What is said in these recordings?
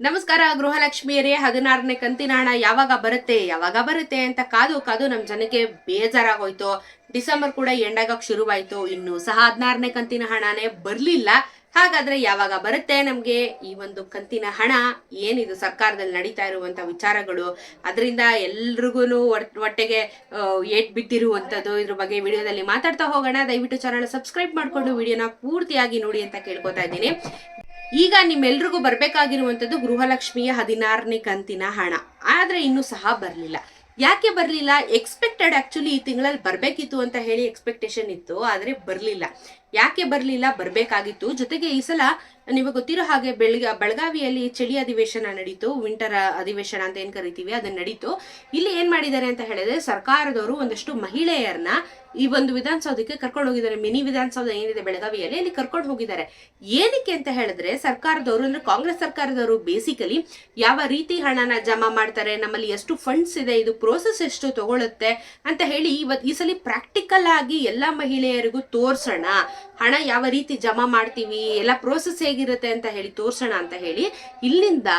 ನಮಸ್ಕಾರ ಗೃಹಲಕ್ಷ್ಮಿಯರೇ ಹದಿನಾರನೇ ಕಂತಿನ ಹಣ ಯಾವಾಗ ಬರುತ್ತೆ? ಯಾವಾಗ ಬರುತ್ತೆ ಅಂತ ಕಾದು ಕಾದು ನಮ್ಮ ಜನಕ್ಕೆ ಬೇಜಾರಾಗೋಯ್ತು. ಡಿಸೆಂಬರ್ ಕೂಡ ಎಂಡಾಗಕ್ ಶುರುವಾಯ್ತು. ಇನ್ನು ಸಹ ಹದಿನಾರನೇ ಕಂತಿನ ಹಣನೇ ಬರಲಿಲ್ಲ. ಹಾಗಾದ್ರೆ ಯಾವಾಗ ಬರುತ್ತೆ ನಮಗೆ ಈ ಒಂದು ಕಂತಿನ ಹಣ? ಏನಿದು ಸರ್ಕಾರದಲ್ಲಿ ನಡೀತಾ ಇರುವಂತ ವಿಚಾರಗಳು? ಅದರಿಂದ ಎಲ್ರಿಗೂ ಹೊಟ್ಟೆಗೆ ಆ, ಏಟ್ ಬಿದ್ದಿರುವಂತದ್ದು. ಇದ್ರ ಬಗ್ಗೆ ವಿಡಿಯೋದಲ್ಲಿ ಮಾತಾಡ್ತಾ ಹೋಗೋಣ. ದಯವಿಟ್ಟು ಚಾನಲ್ ಸಬ್ಸ್ಕ್ರೈಬ್ ಮಾಡ್ಕೊಂಡು ವಿಡಿಯೋನ ಪೂರ್ತಿಯಾಗಿ ನೋಡಿ ಅಂತ ಕೇಳ್ಕೊತಾ ಇದ್ದೀನಿ. ಈಗ ನಿಮ್ಮೆಲ್ರಿಗೂ ಬರಬೇಕಾಗಿರುವಂಥದ್ದು ಗೃಹಲಕ್ಷ್ಮಿಯ ಹದಿನಾರನೇ ಕಂತಿನ ಹಣ. ಆದರೆ ಇನ್ನೂ ಸಹ ಬರ್ಲಿಲ್ಲ. ಯಾಕೆ ಬರ್ಲಿಲ್ಲ? ಎಕ್ಸ್ಪೆಕ್ಟೆಡ್ ಆಕ್ಚುಲಿ ಈ ತಿಂಗಳಲ್ಲಿ ಬರ್ಬೇಕಿತ್ತು ಅಂತ ಹೇಳಿ ಎಕ್ಸ್ಪೆಕ್ಟೇಷನ್ ಇತ್ತು, ಆದ್ರೆ ಬರ್ಲಿಲ್ಲ. ಯಾಕೆ ಬರ್ಲಿಲ್ಲ? ಬರ್ಬೇಕಾಗಿತ್ತು. ಜೊತೆಗೆ ಈ ಸಲ ನಿಮಗೆ ಗೊತ್ತಿರೋ ಹಾಗೆ ಬೆಳಗ, ಬೆಳಗಾವಿಯಲ್ಲಿ ಚಳಿ ಅಧಿವೇಶನ ನಡೀತು ವಿಂಟರ್ ಅಧಿವೇಶನ ಅಂತ ಏನು ಕರಿತೀವಿ ಅದನ್ನ ನಡೀತು. ಇಲ್ಲಿ ಏನ್ ಮಾಡಿದ್ದಾರೆ ಅಂತ ಹೇಳಿದ್ರೆ, ಸರ್ಕಾರದವರು ಒಂದಷ್ಟು ಮಹಿಳೆಯರನ್ನ ಈ ಒಂದು ವಿಧಾನಸೌಧಕ್ಕೆ ಕರ್ಕೊಂಡು ಹೋಗಿದ್ದಾರೆ. ಮಿನಿ ವಿಧಾನಸೌಧ ಏನಿದೆ ಬೆಳಗಾವಿಯಲ್ಲಿ, ಅಲ್ಲಿ ಕರ್ಕೊಂಡು ಹೋಗಿದ್ದಾರೆ. ಏನಕ್ಕೆ ಅಂತ ಹೇಳಿದ್ರೆ, ಸರ್ಕಾರದವರು ಅಂದ್ರೆ ಕಾಂಗ್ರೆಸ್ ಸರ್ಕಾರದವರು ಬೇಸಿಕಲಿ ಯಾವ ರೀತಿ ಹಣನ ಜಮಾ ಮಾಡ್ತಾರೆ, ನಮ್ಮಲ್ಲಿ ಎಷ್ಟು ಫಂಡ್ಸ್ ಇದೆ, ಇದು ಪ್ರೋಸೆಸ್ ಎಷ್ಟು ತಗೊಳುತ್ತೆ ಅಂತ ಹೇಳಿ ಇವತ್ ಈ ಸಲ ಪ್ರಾಕ್ಟಿಕಲ್ ಆಗಿ ಎಲ್ಲಾ ಮಹಿಳೆಯರಿಗೂ ತೋರ್ಸೋಣ. ಹಣ ಯಾವ ರೀತಿ ಜಮಾ ಮಾಡ್ತೀವಿ, ಎಲ್ಲ ಪ್ರೋಸೆಸ್ ಹೇಗಿರುತ್ತೆ ಅಂತ ಹೇಳಿ ತೋರ್ಸೋಣ ಅಂತ ಹೇಳಿ ಇಲ್ಲಿಂದ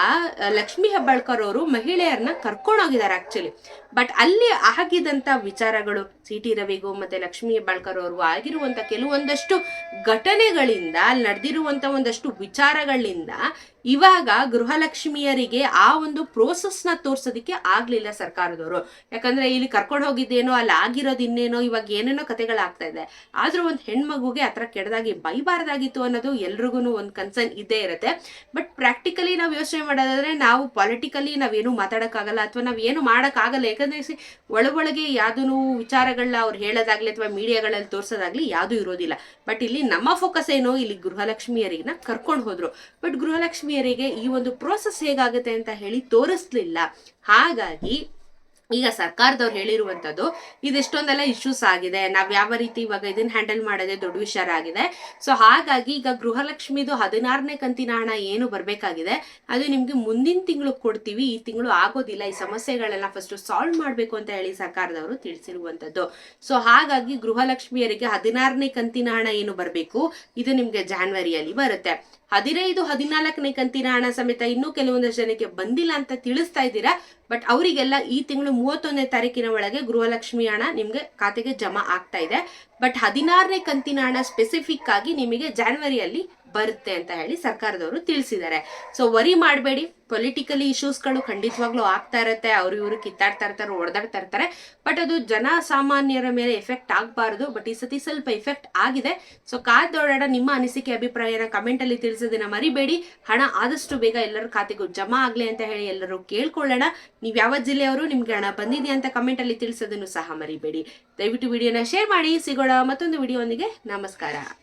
ಲಕ್ಷ್ಮೀ ಹೆಬ್ಬಾಳ್ಕರ್ ಅವರು ಮಹಿಳೆಯರನ್ನ ಕರ್ಕೊಂಡು ಹೋಗಿದ್ದಾರೆ ಆಕ್ಚುಲಿ ಬಟ್ ಅಲ್ಲಿ ಆಗಿದಂತ ವಿಚಾರಗಳು ಸಿ ಟಿ ರವಿಗೂ ಮತ್ತೆ ಲಕ್ಷ್ಮೀ ಹೆಬ್ಬಾಳ್ಕರ್ ಅವರು ಆಗಿರುವಂತ ಕೆಲವೊಂದಷ್ಟು ಘಟನೆಗಳಿಂದ ನಡೆದಿರುವಂತ ಒಂದಷ್ಟು ವಿಚಾರಗಳಿಂದ ಇವಾಗ ಗೃಹಲಕ್ಷ್ಮಿಯರಿಗೆ ಆ ಒಂದು ಪ್ರೋಸೆಸ್ನ ತೋರ್ಸೋದಕ್ಕೆ ಆಗಲಿಲ್ಲ ಸರ್ಕಾರದವರು. ಯಾಕಂದ್ರೆ ಇಲ್ಲಿ ಕರ್ಕೊಂಡು ಹೋಗಿದ್ದೇನೋ, ಅಲ್ಲಿ ಆಗಿರೋದು ಇನ್ನೇನೋ, ಇವಾಗ ಏನೇನೋ ಕತೆಗಳಾಗ್ತಾ ಇದೆ. ಆದ್ರೂ ಒಂದು ಹೆಣ್ಮಗುಗೆ ಹತ್ರ ಕೆಡದಾಗಿ ಬೈಬಾರ್ದಾಗಿತ್ತು ಅನ್ನೋದು ಎಲ್ರಿಗೂ ಒಂದು ಕನ್ಸರ್ನ್ ಇದ್ದೇ ಇರುತ್ತೆ. ಬಟ್ ಪ್ರಾಕ್ಟಿಕಲಿ ನಾವು ಯೋಚನೆ ಮಾಡೋದಾದ್ರೆ ನಾವು ಪೊಲಿಟಿಕಲಿ ನಾವೇನು ಮಾತಾಡೋಕ್ಕಾಗಲ್ಲ ಅಥವಾ ನಾವು ಏನು ಮಾಡೋಕ್ಕಾಗಲ್ಲ. ಯಾಕಂದ್ರೆ ಒಳಗೊಳಗೆ ಯಾವ್ದು ವಿಚಾರಗಳನ್ನ ಅವ್ರು ಹೇಳೋದಾಗ್ಲಿ ಅಥವಾ ಮೀಡಿಯಾಗಳಲ್ಲಿ ತೋರ್ಸೋದಾಗ್ಲಿ ಯಾವುದೂ ಇರೋದಿಲ್ಲ. ಬಟ್ ಇಲ್ಲಿ ನಮ್ಮ ಫೋಕಸ್ ಏನು? ಇಲ್ಲಿ ಗೃಹಲಕ್ಷ್ಮಿಯರಿಗೆ ಕರ್ಕೊಂಡು ಹೋದ್ರು. ಬಟ್ ಗೃಹಲಕ್ಷ್ಮಿಯರಿಗೆ ಈ ಒಂದು ಪ್ರೋಸೆಸ್ ಹೇಗಾಗುತ್ತೆ ಅಂತ ಹೇಳಿ ತೋರಿಸ್ಲಿಲ್ಲ. ಹಾಗಾಗಿ ಈಗ ಸರ್ಕಾರದವ್ರು ಹೇಳಿರುವಂಥದ್ದು ಇದೆಷ್ಟೊಂದೆಲ್ಲ ಇಶ್ಯೂಸ್ ಆಗಿದೆ. ನಾವು ಯಾವ ರೀತಿ ಇವಾಗ ಇದನ್ನ ಹ್ಯಾಂಡಲ್ ಮಾಡೋದೇ ದೊಡ್ಡ ವಿಚಾರ ಆಗಿದೆ. ಸೊ ಹಾಗಾಗಿ ಈಗ ಗೃಹಲಕ್ಷ್ಮಿದು ಹದಿನಾರನೇ ಕಂತಿನ ಹಣ ಏನು ಬರಬೇಕಾಗಿದೆ, ಅದು ನಿಮಗೆ ಮುಂದಿನ ತಿಂಗಳು ಕೊಡ್ತೀವಿ, ಈ ತಿಂಗಳು ಆಗೋದಿಲ್ಲ, ಈ ಸಮಸ್ಯೆಗಳೆಲ್ಲ ಫಸ್ಟ್ ಸಾಲ್ವ್ ಮಾಡಬೇಕು ಅಂತ ಹೇಳಿ ಸರ್ಕಾರದವರು ತಿಳಿಸಿರುವಂತದ್ದು ಸೊ ಹಾಗಾಗಿ ಗೃಹಲಕ್ಷ್ಮಿಯರಿಗೆ ಹದಿನಾರನೇ ಕಂತಿನ ಹಣ ಏನು ಬರಬೇಕು, ಇದು ನಿಮಗೆ ಜಾನ್ವರಿಯಲ್ಲಿ ಬರುತ್ತೆ. ಹದಿನೈದು, ಹದಿನಾಲ್ಕನೇ ಕಂತಿನ ಹಣ ಸಮೇತ ಇನ್ನೂ ಕೆಲವೊಂದಷ್ಟು ಜನಕ್ಕೆ ಬಂದಿಲ್ಲ ಅಂತ ತಿಳಿಸ್ತಾ ಇದ್ದೀರಾ? ಬಟ್ ಅವರಿಗೆಲ್ಲ ಈ ತಿಂಗಳು ಮೂವತ್ತೊಂದನೇ ತಾರೀಕಿನ ಒಳಗೆ ಗೃಹಲಕ್ಷ್ಮಿ ಹಣ ನಿಮ್ಗೆ ಖಾತೆಗೆ ಜಮಾ ಆಗ್ತಾ ಇದೆ. ಬಟ್ ಹದಿನಾರನೇ ಕಂತಿನ ಹಣ ಸ್ಪೆಸಿಫಿಕ್ ಆಗಿ ನಿಮಗೆ ಜಾನ್ವರಿಯಲ್ಲಿ ಬರುತ್ತೆ ಅಂತ ಹೇಳಿ ಸರ್ಕಾರದವರು ತಿಳಿಸಿದ್ದಾರೆ. ಸೊ ವರಿ ಮಾಡಬೇಡಿ. ಪೊಲಿಟಿಕಲಿ ಇಶ್ಯೂಸ್ಗಳು ಖಂಡಿತವಾಗ್ಲೂ ಆಗ್ತಾ ಇರುತ್ತೆ. ಅವ್ರು ಇವರು ಕಿತ್ತಾಡ್ತಾ ಇರ್ತಾರೆ, ಓಡಾಡ್ತಾ ಇರ್ತಾರೆ. ಬಟ್ ಅದು ಜನ ಸಾಮಾನ್ಯರ ಮೇಲೆ ಎಫೆಕ್ಟ್ ಆಗಬಾರದು. ಬಟ್ ಈ ಸತಿ ಸ್ವಲ್ಪ ಎಫೆಕ್ಟ್ ಆಗಿದೆ. ಸೊ ಕಾದೋಡಾಡ ನಿಮ್ಮ ಅನಿಸಿಕೆ, ಅಭಿಪ್ರಾಯನ ಕಮೆಂಟಲ್ಲಿ ತಿಳಿಸೋದನ್ನ ಮರಿಬೇಡಿ. ಹಣ ಆದಷ್ಟು ಬೇಗ ಎಲ್ಲರ ಖಾತೆಗೂ ಜಮಾ ಆಗ್ಲಿ ಅಂತ ಹೇಳಿ ಎಲ್ಲರೂ ಕೇಳ್ಕೊಳ್ಳೋಣ. ನೀವು ಯಾವ ಜಿಲ್ಲೆಯವರು, ನಿಮ್ಗೆ ಹಣ ಬಂದಿದೆ ಅಂತ ಕಮೆಂಟಲ್ಲಿ ತಿಳಿಸೋದನ್ನು ಸಹ ಮರಿಬೇಡಿ. ದಯವಿಟ್ಟು ವಿಡಿಯೋನ ಶೇರ್ ಮಾಡಿ. ಮತ್ತೊಂದು ವಿಡಿಯೋನಿಗೆ ನಮಸ್ಕಾರ.